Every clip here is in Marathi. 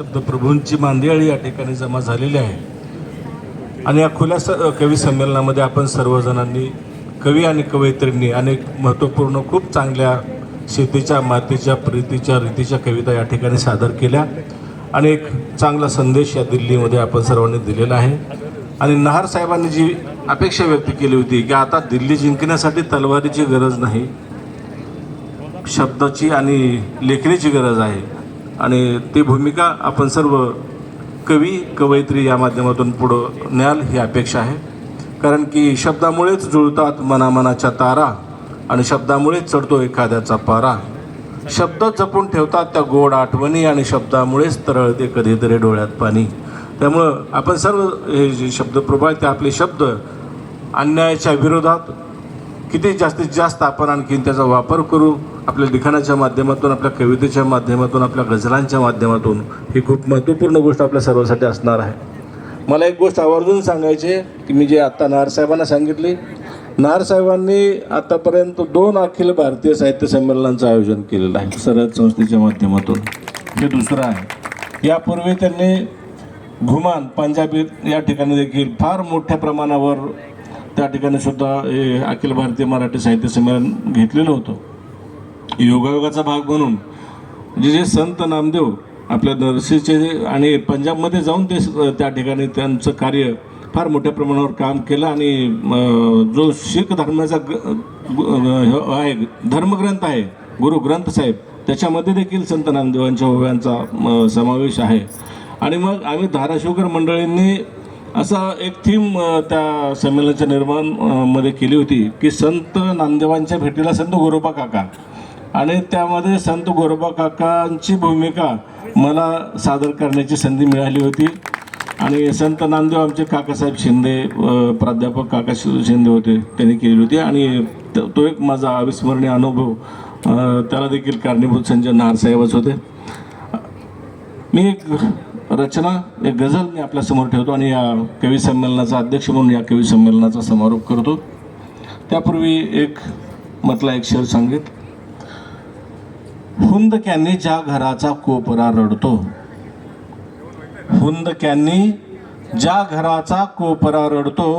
शब्द प्रभूंची मांदियाळी या ठिकाणी जमा झालेली आहे. आणि या खुल्या स कवी संमेलनामध्ये आपण सर्वजणांनी कवी आणि कवयित्रींनी अनेक महत्त्वपूर्ण खूप चांगल्या शेतीच्या मातीच्या प्रीतीच्या रीतीच्या कविता या ठिकाणी सादर केल्या. आणि एक चांगला संदेश या दिल्लीमध्ये आपण सर्वांनी दिलेला आहे. आणि नहार साहेबांनी जी अपेक्षा व्यक्त केली होती की आता दिल्ली जिंकण्यासाठी तलवारीची गरज नाही शब्दाची आणि लेखणीची गरज आहे आणि ती भूमिका आपण सर्व कवी कवयित्री या माध्यमातून पुढं न्याल ही अपेक्षा आहे. कारण की शब्दामुळेच जुळतात मनामनाच्या तारा आणि शब्दामुळेच चढतो एखाद्याचा पारा. शब्द जपून ठेवतात त्या गोड आठवणी आणि शब्दामुळेच तरळते कधीतरी डोळ्यात पाणी. त्यामुळं आपण सर्व हे जे शब्दप्रभा आहेत ते आपले शब्द अन्यायाच्या विरोधात किती जास्तीत जास्त आपण आणखीन त्याचा वापर करू आपल्या लिखाणाच्या माध्यमातून आपल्या कवितेच्या माध्यमातून आपल्या गझलांच्या माध्यमातून ही खूप महत्त्वपूर्ण गोष्ट आपल्या सर्वांसाठी असणार आहे. मला एक गोष्ट आवर्जून सांगायची की मी जे आत्ता नारसाहेबांना सांगितली नारसाहेबांनी आत्तापर्यंत दोन अखिल भारतीय साहित्य संमेलनांचं आयोजन केलेलं आहे सरहद संस्थेच्या माध्यमातून. हे दुसरं आहे यापूर्वी त्यांनी घुमान पंजाबी या ठिकाणी देखील फार मोठ्या प्रमाणावर त्या ठिकाणी सुद्धा हे अखिल भारतीय मराठी साहित्य संमेलन घेतलेलं होतं. योगायोगाचा भाग म्हणून. जे जे संत नामदेव आपल्या नरसीचे आणि पंजाबमध्ये जाऊन ते स- त्या ठिकाणी त्यांचं कार्य फार मोठ्या प्रमाणावर काम केलं आणि जो शीख धर्माचा ग- आहे धर्मग्रंथ आहे गुरु ग्रंथ साहेब त्याच्यामध्ये देखील संत नामदेवांच्या ओव्यांचा म, समावेश आहे. आणि मग आम्ही धाराशिवकर मंडळींनी असा एक थीम त्या संमेलनाच्या निर्माणमध्ये केली होती की संत नामदेवांच्या भेटीला संत गोरोबा काका. आणि त्यामध्ये संत गोरोबा काकांची भूमिका मला सादर करण्याची संधी मिळाली होती. आणि संत नामदेव आमचे काकासाहेब शिंदे प्राध्यापक काका शिंदे होते त्यांनी केलेली होती. आणि तो एक माझा अविस्मरणीय अनुभव त्याला देखील कारणीभूत संजय नारसाहेबच होते. मी एक रचना एक गझल मी आपल्यासमोर ठेवतो आणि या कवी संमेलनाचा अध्यक्ष म्हणून या कवी संमेलनाचा समारोप करतो. त्यापूर्वी एक मतला एक शेर सांगित हुंदक्यांनी ज्या घराचा कोपरा रडतो हुंदक्यांनी ज्या घराचा कोपरा रडतो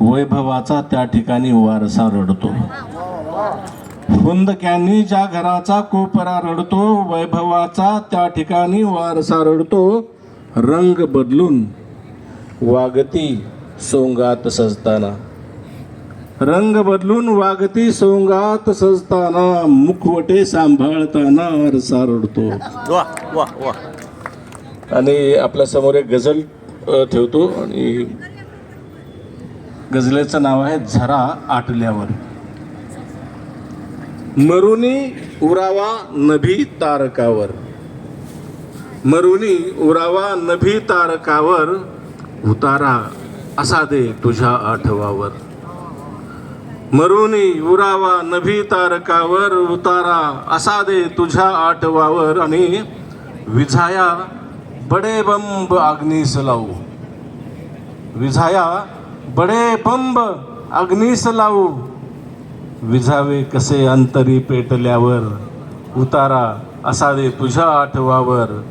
वैभवाचा त्या ठिकाणी वारसा रडतो. हुंदक्यांनी ज्या घराचा कोपरा रडतो वैभवाचा त्या ठिकाणी वारसा रडतो. रंग बदलून वागती सोंगात सजताना. रंग बदलून वागती सोंगात सजताना मुखवटे सांभाळताना आरसा रडतो. वा वा वा. आणि आपल्यासमोर एक गझल ठेवतो आणि गझलेचं नाव आहे झरा आटल्यावर. मरुनी उरावा नभी तारकावर. मरुनी उरावा नभी तारकावर उतारा असा दे तुझ्या आठवावर. मरुनी उरावा नभी तारकावर उतारा असा दे तुझ्या आठवावर. आणि विझाया बडे बंब अग्नीस लावू. विझाया बडे बंब अग्नीस लावू. विझावे कसे अंतरी पेटल्यावर? उतारा असा दे तुझ्या आठवावर.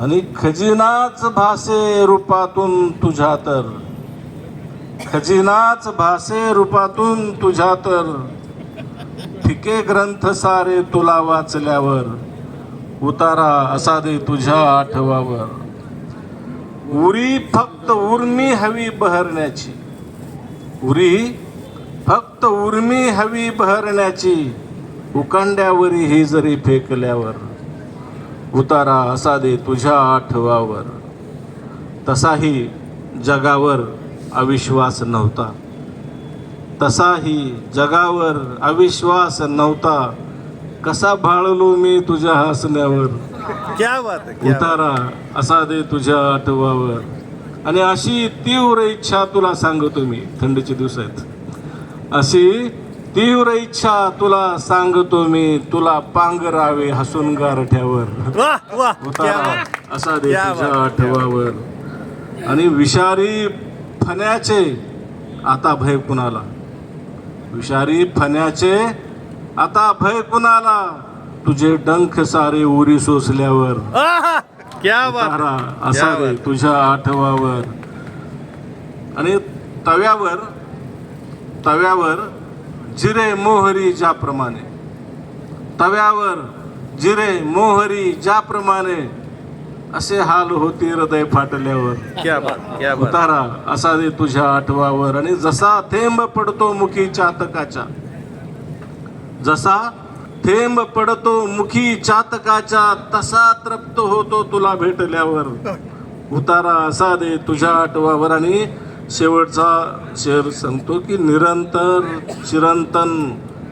आणि खजिनाच भासे रूपातून तुझ्या तर. खजिनाच भासे रूपातून तुझ्या तर. फिके ग्रंथ सारे तुला वाचल्यावर. उतारा असा दे तुझ्या आठवावर. उरी फक्त उर्मी हवी बहरण्याची. उरी फक्त उर्मी हवी बहरण्याची उकांड्यावरी ही जरी फेकल्यावर उतारा असा दे तुझ्या आठवावर. तसाही जगावर अविश्वास नव्हता. तसाही जगावर अविश्वास नव्हता. कसा भाळलो मी तुझ्या हसण्यावर? क्या बात उतारा असा दे तुझ्या आठवावर. आणि अशी तीव्र इच्छा तुला सांगतो मी थंडीचे दिवस आहेत. अशी तीव्र इच्छा तुला सांगतो मी तुला पांघरावे हसून गारठ्यावर असा दे क्या तुझ्या बात. आठवावर आणि विषारी फण्याचे आता भय कुणाला? विषारी फण्याचे आता भय कुणाला? तुझे डंख सारे उरी सोसल्यावर. असा रे. तुझ्या आठवावर. आणि तव्यावर तव्यावर जिरे मोहरी ज्याप्रमाणे. तव्यावर जिरे मोहरी ज्याप्रमाणे. असे हाल होती हृदय फाटल्यावर. क्या बात क्या बात. उतारा असा दे तुझ्या आठवावर. आणि जसा थेंब पडतो मुखी चातकाच्या जसा थेंब पडतो मुखी चातकाच्या तसा तृप्त होतो तुला भेटल्यावर. उतारा असा दे तुझ्या आठवावर. आणि शेवटचा शेर सांगतो की निरंतर चिरंतन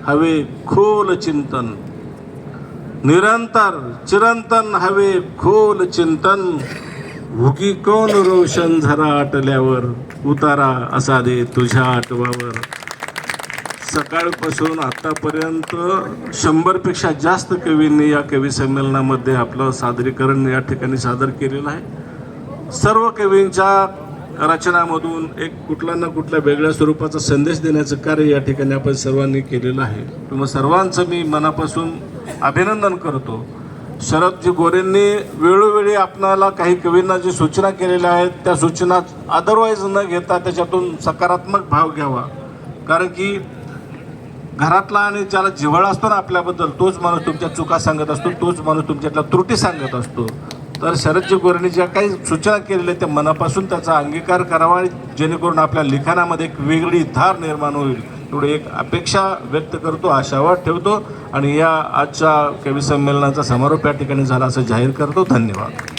हवे खोल चिंतन. निरंतर चिरंतन हवे खोल चिंतन. उगी कोण रोशन झरा आटल्यावर? उतारा असा दे तुझ्या आठवावर. सकाळपासून आतापर्यंत शंभरपेक्षा जास्त कवींनी या कवी संमेलनामध्ये आपलं सादरीकरण या ठिकाणी सादर केलेलं आहे. सर्व कवींच्या रचनामधून एक कुठला ना कुठल्या वेगळ्या स्वरूपाचा संदेश देण्याचं कार्य या ठिकाणी आपण सर्वांनी केलेलं आहे. मग सर्वांचं मी मनापासून अभिनंदन करतो. शरदजी गोरेंनी वेळोवेळी आपणाला काही कवींना जी सूचना केलेल्या आहेत त्या सूचना अदरवाईज न घेता त्याच्यातून सकारात्मक भाव घ्यावा. कारण की घरातला आणि ज्याला जिव्हाळा असतो ना आपल्याबद्दल तोच माणूस तुमच्या चुका सांगत असतो तोच माणूस तुमच्यातल्या त्रुटी सांगत असतो. तर शरदजी गोरेंनी ज्या काही सूचना केलेल्या त्या मनापासून त्याचा अंगीकार करावा जेणेकरून आपल्या लिखाणामध्ये एक वेगळी धार निर्माण होईल. एवढी एक अपेक्षा व्यक्त करतो आशावाद ठेवतो आणि या आजच्या कवी संमेलनाचा समारोप या ठिकाणी झाला असं जाहीर करतो. धन्यवाद.